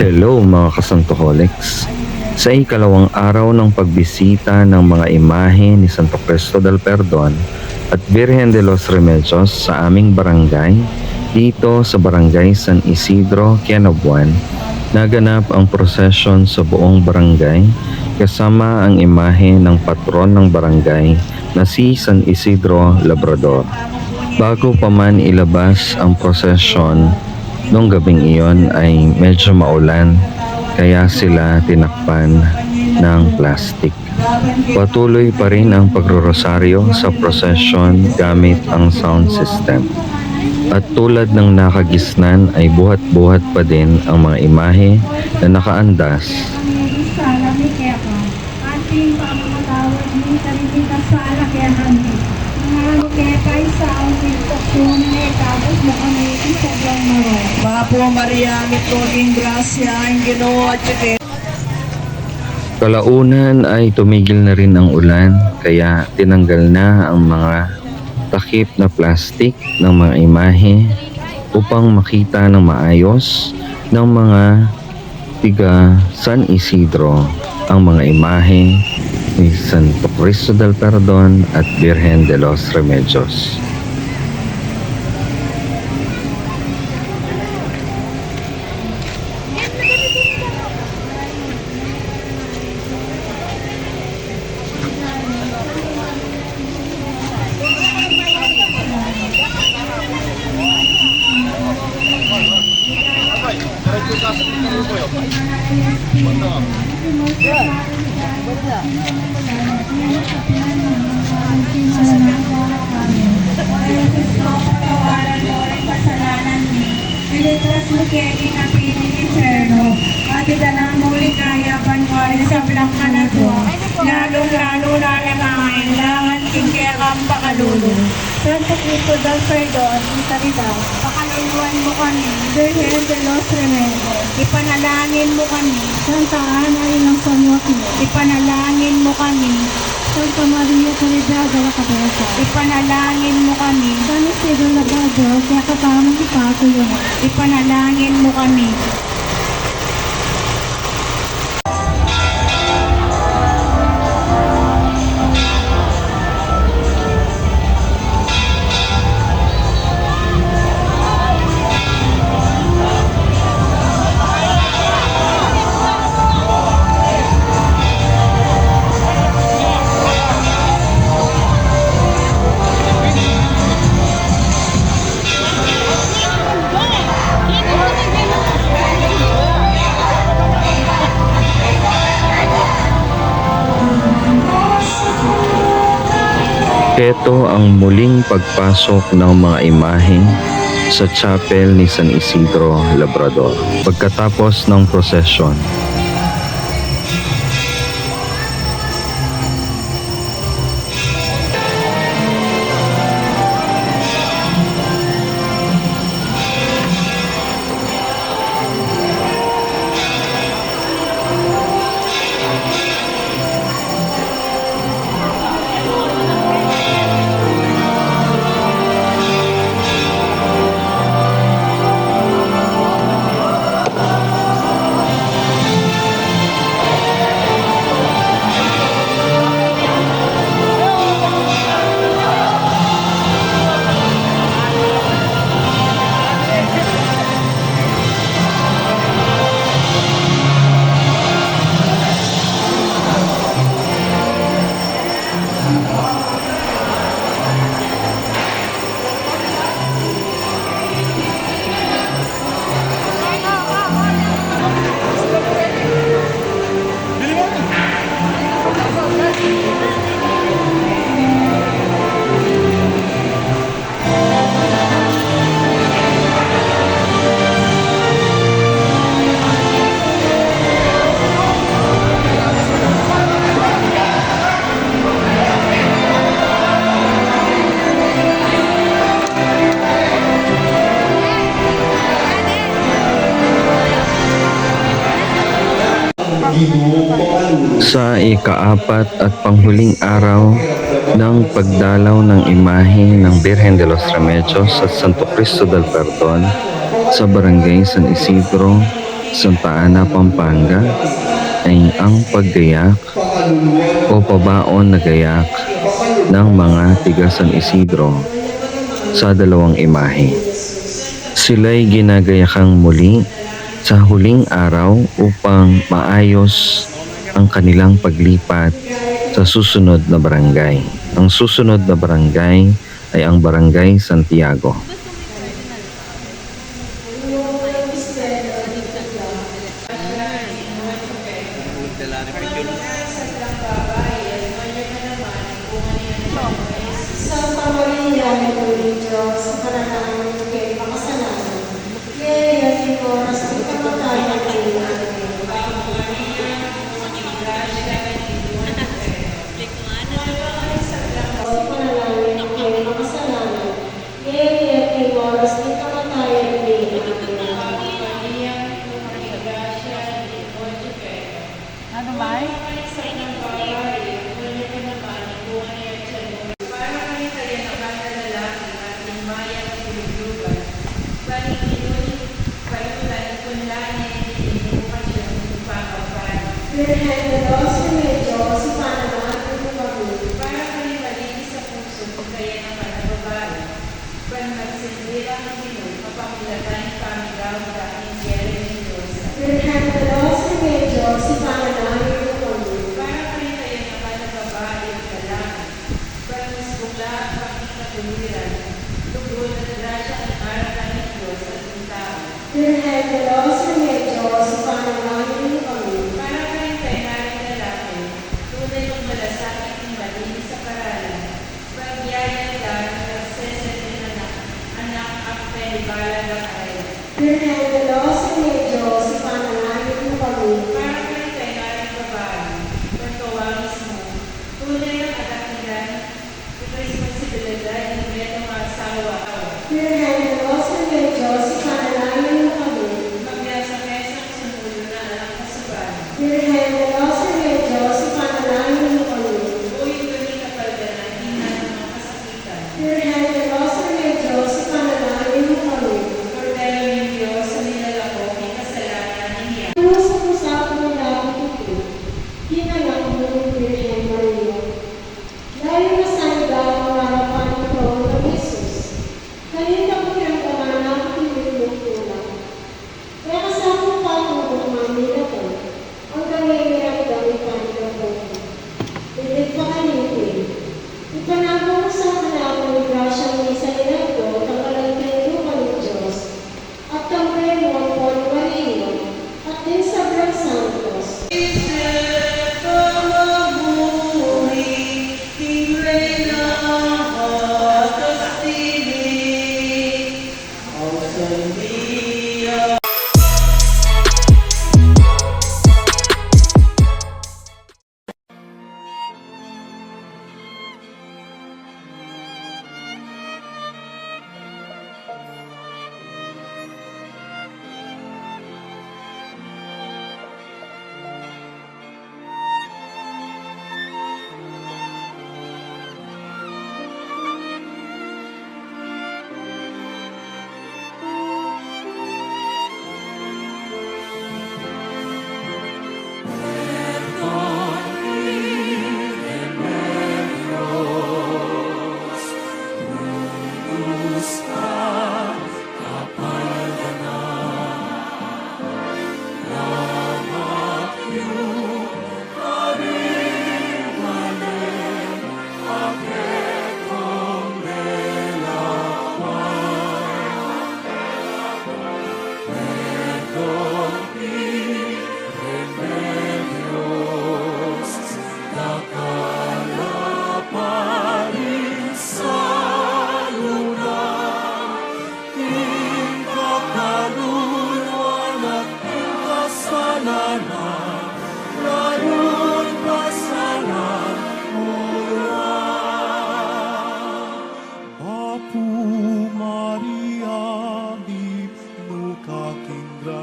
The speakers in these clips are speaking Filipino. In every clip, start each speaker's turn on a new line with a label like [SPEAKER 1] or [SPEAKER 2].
[SPEAKER 1] Hello mga kasantoholics! Sa ikalawang araw ng pagbisita ng mga imahe ni Santo Cristo del Perdon at Virgen de los Remedios sa aming barangay, dito sa barangay San Isidro, Quenabuan, naganap ang prosesyon sa buong barangay kasama ang imahe ng patron ng barangay na si San Isidro Labrador. Bago pa man ilabas ang prosesyon, Noong gabing iyon ay medyo maulan kaya sila tinakpan ng plastic. Patuloy pa rin ang pagrorosaryo sa procession gamit ang sound system. At tulad ng nakagisnan ay buhat-buhat pa din ang mga imahe na nakaandas
[SPEAKER 2] Sala mi kaya ka. Ating pamamatawad ni sarili ka sala kaya kaya kay sa ang pintoksyon ni tapos mo kami isagang maro.
[SPEAKER 3] Mga po Maria, mituging grasya, ang ginoo at siyempre.
[SPEAKER 1] Kalaunan ay tumigil na rin ang ulan kaya tinanggal na ang mga takip na plastic ng mga imahe upang makita ng maayos ng mga tiga San Isidro ang mga imahe ni Santo Cristo del Perdon at Virgen de los Remedios.
[SPEAKER 2] Iligtas mo kaya kinapiling inferno. At idalang muli kaya panwari sa blanca na to. Lalong-lalo na lang ang kailangan kaya kang pakalulo. Santo Cristo del Perdon, Caridad, pakaluluan mo kami, Virgen de los Remedios. Ipanalangin mo kami, Santa Ana ng San Joaquin. Ipanalangin mo kami, Santa Maria Caridad de la Cabeza. Ipanalangin mo kami, San Isidro Labrador, kaya katamang ipato yun. Ipanalangin mo kami,
[SPEAKER 1] Ito ang muling pagpasok ng mga imahe sa chapel ni San Isidro Labrador pagkatapos ng prosesyon. na ikaapat at panghuling araw ng pagdalaw ng imahe ng Birhen de los Remedios at Santo Cristo del Perdon sa Barangay San Isidro, Santa Ana, Pampanga ay ang paggayak o pabaon na gayak ng mga tiga San Isidro sa dalawang imahe. Sila'y ginagayakang muli sa huling araw upang maayos ang kanilang paglipat sa susunod na barangay. Ang susunod na barangay ay ang Barangay Santiago.
[SPEAKER 4] Sa pananalan the head. Fernando Semedo sa panalangin mo kami.
[SPEAKER 5] Para kay kailangan babae, pagkawalis mo, tunay ang katakilan, responsibilidad ng mga asawa.
[SPEAKER 4] Fernando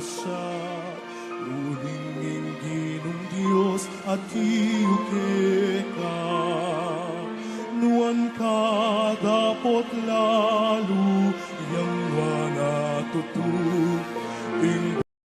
[SPEAKER 4] siya. Uling ng
[SPEAKER 5] Diyos
[SPEAKER 4] at
[SPEAKER 6] iyong kekal.